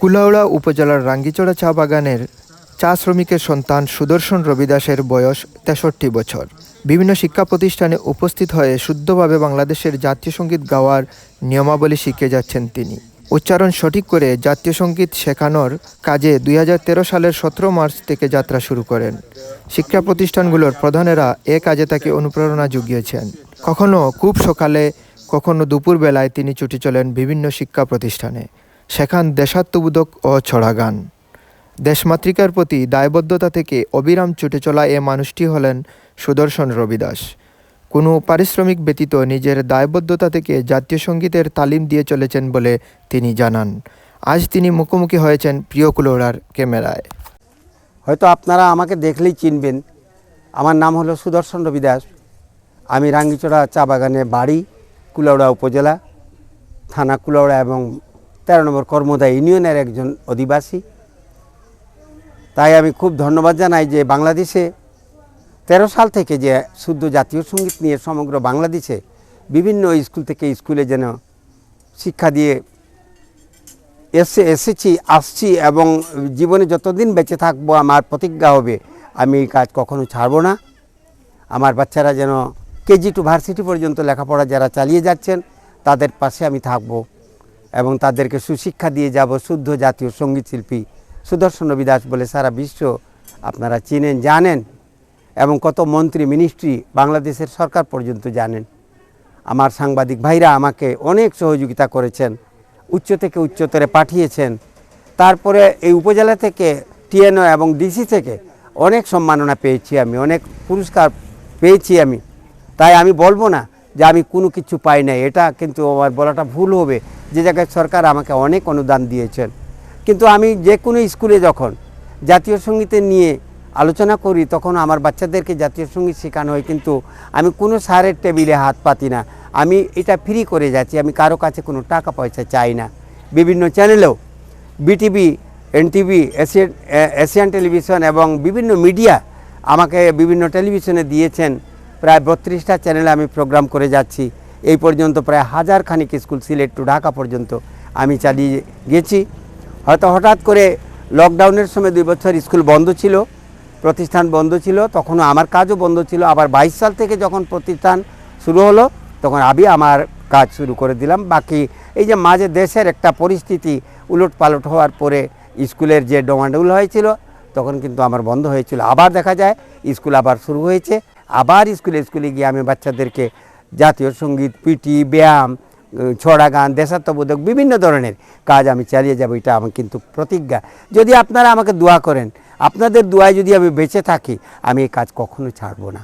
কুলাউড়া উপজেলার রাঙ্গিচড়া চা বাগানের চা শ্রমিকের সন্তান সুদর্শন রবিদাসের বয়স তেষট্টি বছর। বিভিন্ন শিক্ষা প্রতিষ্ঠানে উপস্থিত হয়ে শুদ্ধভাবে বাংলাদেশের জাতীয় সংগীত গাওয়ার নিয়মাবলী শিখে যাচ্ছেন তিনি। উচ্চারণ সঠিক করে জাতীয় সংগীত শেখানোর কাজে দুই হাজার তেরো সালের সতেরো মার্চ থেকে যাত্রা শুরু করেন। শিক্ষা প্রতিষ্ঠানগুলোর প্রধানেরা এ কাজে তাকে অনুপ্রেরণা জুগিয়েছেন কখনো খুব সকালে, কখনো দুপুরবেলায় তিনি ছুটি চলেন বিভিন্ন শিক্ষা প্রতিষ্ঠানে। শেখান দেশাত্মবোধক ও ছড়া গান দেশমাতৃকার প্রতি দায়বদ্ধতা থেকে অবিরাম ছুটে চলা এ মানুষটি হলেন সুদর্শন রবিদাস। কোনো পারিশ্রমিক ব্যতীত নিজের দায়বদ্ধতা থেকে জাতীয় সঙ্গীতের তালিম দিয়ে চলেছেন বলে তিনি জানান। আজ তিনি মুখোমুখি হয়েছেন প্রিয় কুলোড়ার ক্যামেরায়। হয়তো আপনারা আমাকে দেখলেই চিনবেন। আমার নাম হলো সুদর্শন রবিদাস। আমি রাঙ্গিচড়া চা বাগানে বাড়ি কুলাউড়া উপজেলা, থানা কুলাউড়া এবং তেরো নম্বর কর্মদা ইউনিয়নের একজন অধিবাসী। তাই আমি খুব ধন্যবাদ জানাই যে বাংলাদেশে তেরো সাল থেকে যে শুদ্ধ জাতীয় সংগীত নিয়ে সমগ্র বাংলাদেশে বিভিন্ন স্কুল থেকে স্কুলে যেন শিক্ষা দিয়ে এসে, এসেছি, আসছি এবং জীবনে যতদিন বেঁচে থাকব আমার প্রতিজ্ঞা হবে, আমি এই কাজ কখনো ছাড়বো না। আমার বাচ্চারা যেন কেজি টু ভার্সিটি পর্যন্ত লেখাপড়া যারা চালিয়ে যাচ্ছেন, তাদের পাশে আমি থাকব। এবং তাদেরকে সুশিক্ষা দিয়ে যাব শুদ্ধ জাতীয় সংগীত শিল্পী সুদর্শন রবি দাস বলে সারা বিশ্ব আপনারা চিনেন, জানেন এবং কত মন্ত্রী মিনিস্ট্রি বাংলাদেশের সরকার পর্যন্ত জানেন। আমার সাংবাদিক ভাইরা আমাকে অনেক সহযোগিতা করেছেন, উচ্চ থেকে উচ্চতরে পাঠিয়েছেন। তারপরে এই উপজেলা থেকে টিএনও এবং ডিসি থেকে অনেক সম্মাননা পেয়েছি আমি, অনেক পুরস্কার পেয়েছি আমি। তাই আমি বলব না যে আমি কোনো কিছু পাই নাই। এটা কিন্তু আমার বলাটা ভুল হবে। যে জায়গায় সরকার আমাকে অনেক অনুদান দিয়েছেন। কিন্তু আমি যে কোনো স্কুলে যখন জাতীয় সঙ্গীতের নিয়ে আলোচনা করি, তখন আমার বাচ্চাদেরকে জাতীয় সংগীত শেখানো হয়। কিন্তু আমি কোনো স্যারের টেবিলে হাত পাতি না। আমি এটা ফ্রি করে যাচ্ছি। আমি কারও কাছে কোনো টাকা পয়সা চাই না। বিভিন্ন চ্যানেলেও BTV NTV Asian Asian television এবং বিভিন্ন মিডিয়া আমাকে বিভিন্ন টেলিভিশনে দিয়েছেন। প্রায় বত্রিশটা চ্যানেলে আমি প্রোগ্রাম করে যাচ্ছি। এই পর্যন্ত প্রায় হাজার খানিক স্কুল সিলেট টু ঢাকা পর্যন্ত আমি চালিয়ে গেছি। হয়তো হঠাৎ করে লকডাউনের সময় দুই বছর স্কুল বন্ধ ছিল, প্রতিষ্ঠান বন্ধ ছিল, তখনও আমার কাজও বন্ধ ছিল। আবার বাইশ সাল থেকে যখন প্রতিষ্ঠান শুরু হলো, তখন আমি আমার কাজ শুরু করে দিলাম। বাকি এই যে মাঝে দেশের একটা পরিস্থিতি উলট পালট হওয়ার পরে স্কুলের যে ডোমাডোল হয়েছিল, তখন কিন্তু আমার বন্ধ হয়েছিল। আবার দেখা যায়, স্কুল আবার শুরু হয়েছে। আবার স্কুলে স্কুলে গিয়ে আমি বাচ্চাদেরকে জাতীয় সংগীত, পিটি, ব্যায়াম ছড়া গান, দেশাত্মবোধক বিভিন্ন ধরনের কাজ আমি চালিয়ে যাব, এটা আমার কিন্তু প্রতিজ্ঞা। যদি আপনারা আমাকে দোয়া করেন, আপনাদের দোয়ায় যদি আমি বেঁচে থাকি, আমি এই কাজ কখনো ছাড়বো না।